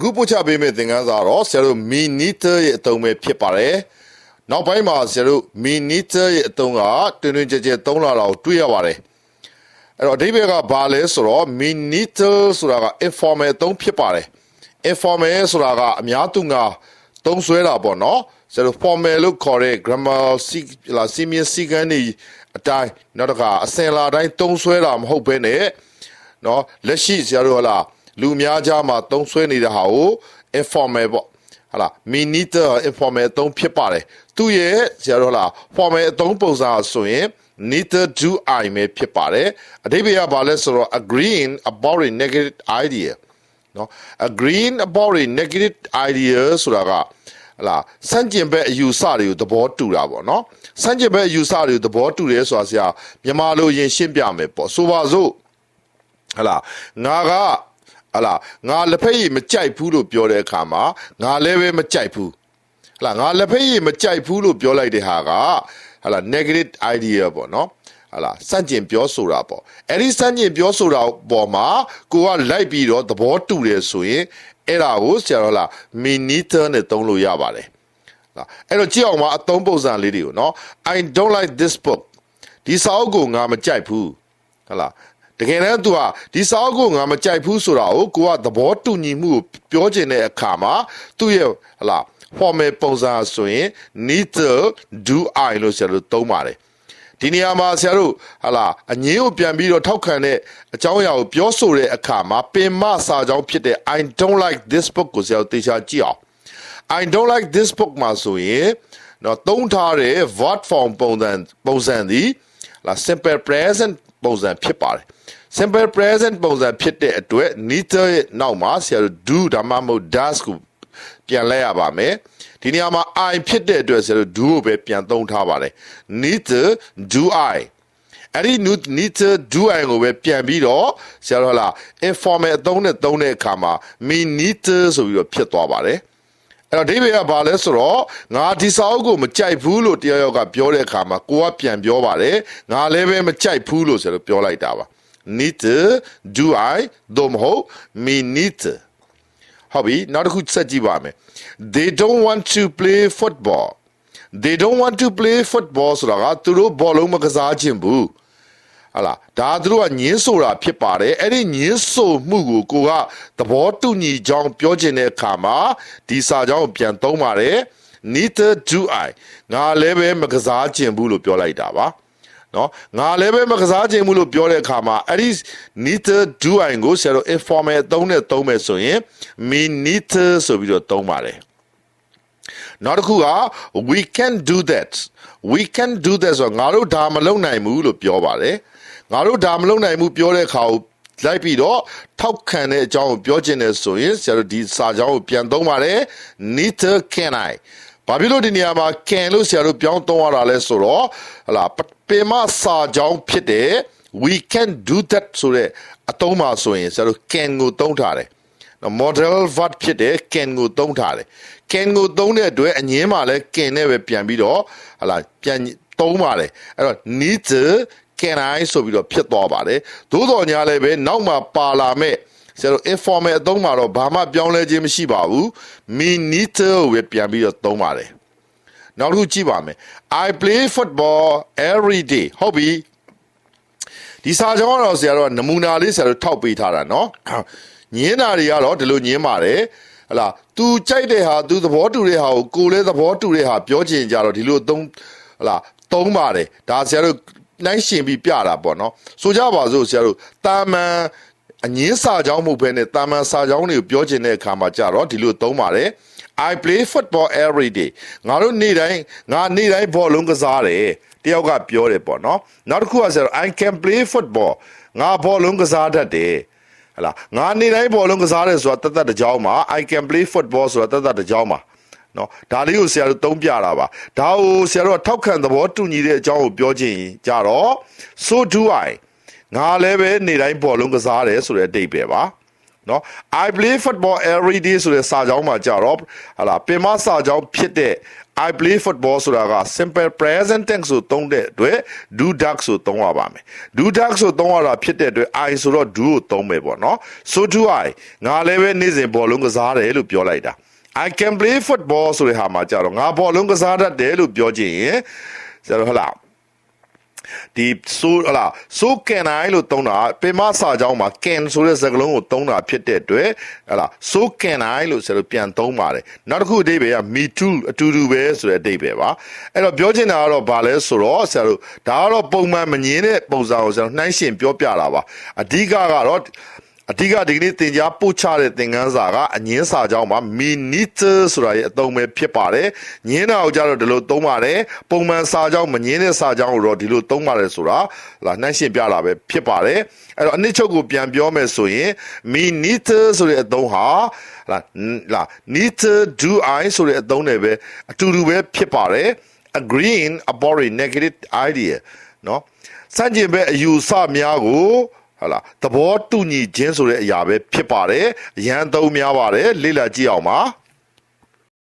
အခုပို့ချပေးမယ့်သင်ခန်းစာတော့ဆရာတို့ meter ရဲ့အသုံးပဲဖြစ်ပါတယ်နောက်ပိုင်းမှာဆရာတို့ meter ရဲ့အသုံးကတွင်တွင်ကြဲကြဲသုံးလာတာကိုတွေ့ရပါတယ်အဲ့တော့အဓိပ္ပာယ်ကဘာလဲဆိုတော့ meter ဆိုတာက informal အသုံးဖြစ်ပါတယ် informal ဆိုတာကအများသူငါသုံးဆွဲတာပေါ့နော်ဆရာတို့ formal လို့ခေါ်တဲ့ grammar စီလာစီမင်းစီကန်းနေအတိုင်းနောက်တစ်ခါအစင်လာတိုင်းသုံးဆွဲတာမဟုတ်ဘဲနဲ့နော်လက်ရှိဆရာတို့ဟလာ လူများကြားမှာသုံးဆွဲနေတဲ့ဟာကို informal ပေါ့ဟလာ miniter informal အသုံးဖြစ်ပါတယ်သူ့ရဲ့ဆရာတို့ဟလာ formal အသုံးပုံစံဆိုရင် neither do i ပဲဖြစ်ပါတယ်အဓိပ္ပာယ်ကဘာလဲဆိုတော့ agreeing about a negative idea နော် agreeing about a negative idea ဆိုတာကဟလာစန့်ကျင်ဘက်အယူဆတွေကိုသဘောတူတာပေါ့နော်စန့်ကျင်ဘက်အယူဆတွေကိုသဘောတူတယ်ဆိုတာဆရာမြန်မာလိုရင်ရှင်းပြမယ်ပေါ့ဆိုပါစို့ဟလာငါက ဟလာငါလက်ဖက်ရည်မကြိုက်ဘူးလို့ပြောတဲ့အခါမှာငါလည်းပဲမကြိုက်ဘူးဟလာငါလက်ဖက်ရည်မကြိုက်ဘူးလို့ပြောလိုက်တဲ့ဟာကဟလာ negative idea ပေါ့နော်ဟလာစန့်ကျင်ပြောဆိုတာပေါ့အဲ့ဒီစန့်ကျင်ပြောဆိုတာပေါ်မှာကိုကလိုက်ပြီးတော့သဘောတူတယ်ဆိုရင်အဲ့ဒါကိုဆရာတော်လာ miniter နဲ့သုံးလို့ရပါတယ်လားအဲ့တော့ကြည့်အောင်ပါအသုံးပုံစံလေးတွေကိုနော် I don't like this book ဒီစာအုပ်ကိုငါမကြိုက်ဘူးဟလာ တကယ်တမ်း तू ဟာဒီစာအုပ်ကိုငါမကြိုက်ဘူးဆိုတာကိုကိုကသဘောတူညီမှုကိုပြောချင်တဲ့အခါမှာသူ့ရဲ့ဟလာ formal ပုံစံဆိုရင် neither do I လို့ဆရာတို့သုံးပါတယ်ဒီနေရာမှာဆရာတို့ဟာလာအငင်းကိုပြန်ပြီးတော့ထောက်ခံတဲ့အကြောင်းအရာကိုပြောဆိုတဲ့အခါမှာပင်မစာကြောင်းဖြစ်တဲ့ I don't like this book ကိုဆရာတို့သေချာကြည့်အောင် I don't like this book မှာဆိုရင်တော့သုံးထားတဲ့ verb form ပုံစံပုံစံသည်လာ simple present ပုံစံဖြစ်ပါတယ် simple present ပုံစံဖြစ်တဲ့အတွက် neither ရဲ့နောက်မှာဆရာတို့ do ဒါမှမဟုတ် does ကိုပြန်လဲရပါမယ်ဒီနေရာမှာ I ဖြစ်တဲ့အတွက်ဆရာတို့ do ကိုပဲပြန်သုံးထားပါတယ် neither do I အဲ့ဒီ neither do I ကိုပဲပြန်ပြီးတော့ဆရာတို့ဟလာ informal အသုံးနဲ့သုံးတဲ့အခါမှာ me neither ဆိုပြီးတော့ဖြစ်သွားပါတယ် အဲ့တော့ဒိဗေကဘာလဲဆိုတော့ငါဒီစာအုပ်ကိုမကြိုက်ဘူးလို့တရားရောက်ကပြောတဲ့အခါမှာကိုကပြန်ပြောပါတယ်ငါလည်းပဲမကြိုက်ဘူးလို့ဆိုတော့ပြောလိုက်တာပါ neither do I သို့မဟုတ် me neither ဟုတ်ပြီနောက်တစ်ခုဆက်ကြည့်ပါမယ် they don't want to play football they don't want to play football ဆိုတာကသူတို့ဘောလုံးမကစားခြင်းဘူး ဟာလားဒါသူတို့ကညင်းဆိုတာဖြစ်ပါတယ်အဲ့ဒီညင်းဆိုမှုကိုကိုကသဘောတူညီကြောင်းပြောခြင်းတဲ့အခါမှာဒီစာကြောင်းကိုပြန်သုံးပါတယ် neither do i ငါလည်းပဲမကစားခြင်းဘူးလို့ပြောလိုက်တာပါနော်ငါလည်းပဲမကစားခြင်းဘူးလို့ပြောတဲ့အခါမှာအဲ့ဒီ neither do i ကိုဆရာတို့ informal အသုံးနဲ့သုံးမယ်ဆိုရင် me neither ဆိုပြီးတော့သုံးပါတယ်နောက်တစ်ခုက we can do that we can do that ဆိုတော့ငါတို့ဒါမလုပ်နိုင်ဘူးလို့ပြောပါတယ် ငါတို့ဒါမလုပ်နိုင်ဘူးပြောတဲ့အခါကိုလိုက်ပြီးတော့ထောက်ခံတဲ့အကြောင်းကိုပြောချင်တယ်ဆိုရင်ဆရာတို့ဒီစာကြောင်းကိုပြန်သုံးပါတယ် neither can i ဘာဖြစ်လို့ဒီနေရာမှာ can လို့ဆရာတို့ပြောင်းသုံးရတာလဲဆိုတော့ဟလာပင်မစာကြောင်းဖြစ်တဲ့ we can do that ဆိုတဲ့အသုံးမှာဆိုရင်ဆရာတို့ can ကိုသုံးထားတယ်နော် model verb ဖြစ်တဲ့ can ကိုသုံးထားတယ် can ကိုသုံးတဲ့အတွက်အငင်းမှာလဲ can နဲ့ပဲပြန်ပြီးတော့ဟလာပြန်သုံးပါတယ်အဲ့တော့ neither can I ဆိုပြီးတော့ဖြစ်သွားပါတယ်သို့တော်ညာလည်းပဲနောက်မှပါလာမဲ့ဆရာတို့ informal အသုံးမှာတော့ဘာမှပြောင်းလဲခြင်းမရှိပါဘူး me neither ကိုပဲပြန်ပြီးတော့သုံးပါတယ်နောက်တစ်ခုကြည့်ပါမယ် I play football every day ဟုတ်ပြီဒီစာကြောင်းကတော့ဆရာတို့ကနမူနာလေးဆရာတို့ထောက်ပေးထားတာเนาะညင်းတာတွေကတော့ဒီလိုညင်းပါတယ်ဟလာ तू ကြိုက်တဲ့ဟာ तू သဘောတူတဲ့ဟာကိုကိုလည်းသဘောတူတဲ့ဟာပြောချင်ကြတော့ဒီလိုသုံးဟလာသုံးပါတယ်ဒါဆရာတို့ နိုင်ရှင်ပြီးပြတာပေါ့နော်ဆိုကြပါစို့ဆရာတို့တာမန်အငင်းစာကြောင်းမဟုတ်ဘဲနဲ့တာမန်စာကြောင်းတွေကိုပြောချင်တဲ့အခါမှာကြတော့ဒီလိုသုံးပါတယ် I play football every day ငါတို့နေ့တိုင်းငါနေ့တိုင်းဘောလုံးကစားတယ်တယောက်ကပြောတယ်ပေါ့နော်နောက်တစ်ခုကဆိုတော့ I can play football ငါဘောလုံးကစားတတ်တယ်ဟလာငါနေ့တိုင်းဘောလုံးကစားတယ်ဆိုတာတသက်တစ်ကြောင်းမှာ I can play football ဆိုတာတသက်တစ်ကြောင်းမှာ နော်ဒါလေးကိုဆရာတို့သုံးပြတာပါဒါကိုဆရာတို့ကထောက်ခံသဘောတူညီတဲ့အကြောင်းကိုပြောခြင်းကြတော့ so do I ငါလည်းပဲနေ့တိုင်းဘောလုံးကစားတယ်ဆိုတဲ့အတိတ်ပဲပါနော် I play football every day ဆိုတဲ့စာကြောင်းမှာကြတော့ဟာလာပင်မစာကြောင်းဖြစ်တဲ့ I play football ဆိုတာက simple present tense ဆိုသုံးတဲ့အတွက် do duck ဆိုသုံးရပါမယ် do duck ဆိုသုံးရတာဖြစ်တဲ့အတွက် I ဆိုတော့ do ကိုသုံးမယ်ပေါ့နော် so do I ငါလည်းပဲနေ့စဉ်ဘောလုံးကစားတယ်လို့ပြောလိုက်တာ I can play football ဆိုတဲ့ဟာမှာကြတော့ငါဘောလုံးကစားတတ်တယ်လို့ပြောချင်ရင်ကျတော့ဟလာဒီဆိုဟလာ so can I လို့သုံးတာပင်မစာကြောင်းမှာ can ဆိုတဲ့စကားလုံးကိုသုံးတာဖြစ်တဲ့အတွက်ဟလာ so can I လို့ဆိုတော့ပြန်သုံးပါတယ်နောက်တစ်ခုအဓိပ္ပာယ်က me too အတူတူပဲဆိုတဲ့အဓိပ္ပာယ်ပါအဲ့တော့ပြောချင်တာကတော့ဗာလဲဆိုတော့ဆရာတို့ဒါကတော့ပုံမှန်မငင်းတဲ့ပုံစံကိုဆရာတို့နှိုင်းရှင်ပြောပြတာပါအဓိကကတော့ အဓိကဒီကနေ့သင်ကြားပို့ချတဲ့သင်ခန်းစာကအငင်းစာကြောင်းမှာ minute ဆိုတာရဲ့အသုံးပဲဖြစ်ပါတယ်။ငင်းတာကိုကြတော့ဒီလိုသုံးပါတယ်။ပုံမှန်စာကြောင်းမငင်းတဲ့စာကြောင်းကိုတော့ဒီလိုသုံးပါတယ်ဆိုတာလာနှိုင်းရှင်းပြတာပဲဖြစ်ပါတယ်။အဲ့တော့အနည်းချုပ်ကိုပြန်ပြောမယ်ဆိုရင် minute ဆိုတဲ့အသုံးဟာလာလာ need do I ဆိုတဲ့အသုံးတွေပဲအတူတူပဲဖြစ်ပါတယ်။ agreeing about a negative idea နော်။စัจကျင်ပဲအယူဆများကို ဟာလာသဘောတူညီခြင်းဆိုတဲ့အရာပဲဖြစ်ပါတယ်။ရန်သုံးများပါတယ်လေ့လာကြည့်အောင်ပါ။